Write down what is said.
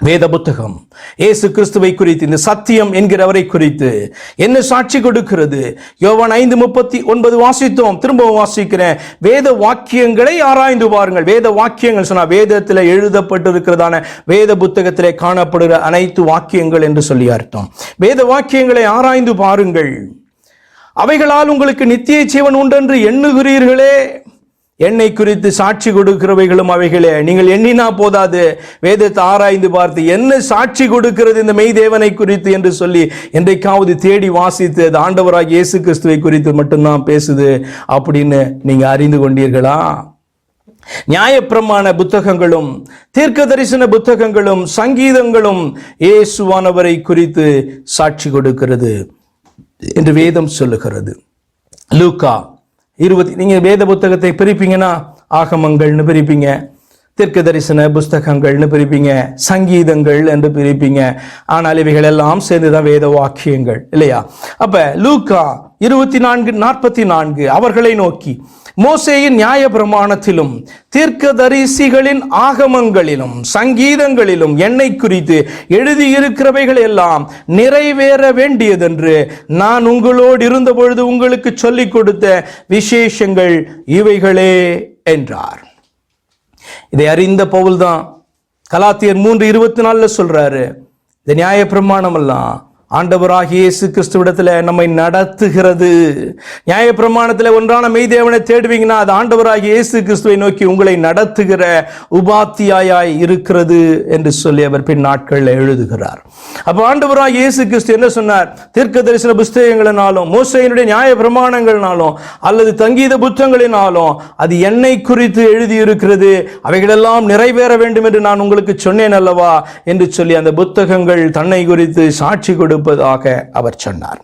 வேத புத்தகம். ஏசு கிறிஸ்துவை குறித்து இந்த சத்தியம் என்கிறவரை குறித்து என்ன சாட்சி கொடுக்கிறது? யோவான் ஐந்து முப்பத்தி ஒன்பது வாசித்தோம். திரும்பவும் வாசிக்கிறேன். வேத வாக்கியங்களை ஆராய்ந்து பாருங்கள் வேத வாக்கியங்கள் சொன்னால் வேதத்தில் எழுதப்பட்டிருக்கிறதான வேத புத்தகத்திலே காணப்படுகிற அனைத்து வாக்கியங்கள் என்று சொல்லி அர்த்தம். வேத வாக்கியங்களை ஆராய்ந்து பாருங்கள். அவைகளால் உங்களுக்கு நித்திய ஜீவன் உண்டென்று எண்ணுகிறீர்களே. என்னை குறித்து சாட்சி கொடுக்கிறவைகளும் அவைகளே. நீங்கள் எண்ணினா போதாது. வேதத்தை ஆராய்ந்து பார்த்து என்ன சாட்சி கொடுக்கிறது இந்த மெய் தேவனை குறித்து என்று சொல்லி என்றைக்காவது தேடி வாசித்து அது ஆண்டவராக இயேசு கிறிஸ்துவை குறித்து மட்டும்தான் பேசுது அப்படின்னு நீங்க அறிந்து கொண்டீர்களா? நியாயப்பிரமாண புத்தகங்களும் தீர்க்க தரிசன புத்தகங்களும் சங்கீதங்களும் இயேசுவானவரை குறித்து சாட்சி கொடுக்கிறது என்று வேதம் சொல்லுகிறது. லூக்கா இருபத்தி நீங்கள் வேத புத்தகத்தை பிரிப்பீங்கன்னா ஆகமங்கள்னு பிரிப்பீங்க. தெற்கு தரிசன புஸ்தகங்கள்னு பிரிப்பீங்க சங்கீதங்கள் என்று பிரிப்பீங்க. ஆனால் இவைகள் எல்லாம் சேர்ந்துதான் வேத வாக்கியங்கள் இல்லையா? அப்ப லூக்கா இருபத்தி நான்கு நாற்பத்தி நான்கு அவர்களை நோக்கி மோசேயின் நியாய பிரமாணத்திலும் தீர்க்கதரிசிகளின் ஆகமங்களிலும் சங்கீதங்களிலும் என்னை குறித்து எழுதியிருக்கிறவைகள் எல்லாம் நிறைவேற வேண்டியதென்று நான் உங்களோடு இருந்த பொழுது உங்களுக்கு சொல்லிக் கொடுத்த விசேஷங்கள் இவைகளே என்றார். இதை அறிந்த பவுல் தான் கலாத்தியர் மூன்று இருபத்தி நாலில் சொல்கிறாரு இந்த நியாய பிரமாணம் எல்லாம் ஆண்டவராகிய இயேசு கிறிஸ்துவிடத்தில் நம்மை நடத்துகிறது. நியாய ஒன்றான மெய்தேவனை தேடுவீங்கன்னா அது ஆண்டவராகிய இயேசு கிறிஸ்துவை நோக்கி உங்களை நடத்துகிற உபாத்தியாயாய் இருக்கிறது என்று சொல்லி அவர் பின் நாட்களில் எழுதுகிறார். அப்போ ஆண்டவராகிய இயேசு கிறிஸ்து என்ன சொன்னார்? தீர்க்க தரிசன புஸ்தகங்களினாலும் மோசையினுடைய நியாய பிரமாணங்களினாலும் அல்லது தங்கீத புத்தகங்களினாலும் அது என்னை குறித்து எழுதியிருக்கிறது. அவைகளெல்லாம் நிறைவேற வேண்டும் என்று நான் உங்களுக்கு சொன்னேன் அல்லவா? என்று சொல்லி அந்த புத்தகங்கள் தன்னை குறித்து சாட்சி கொடு கொடுப்பதாக அவர் சொன்னார்.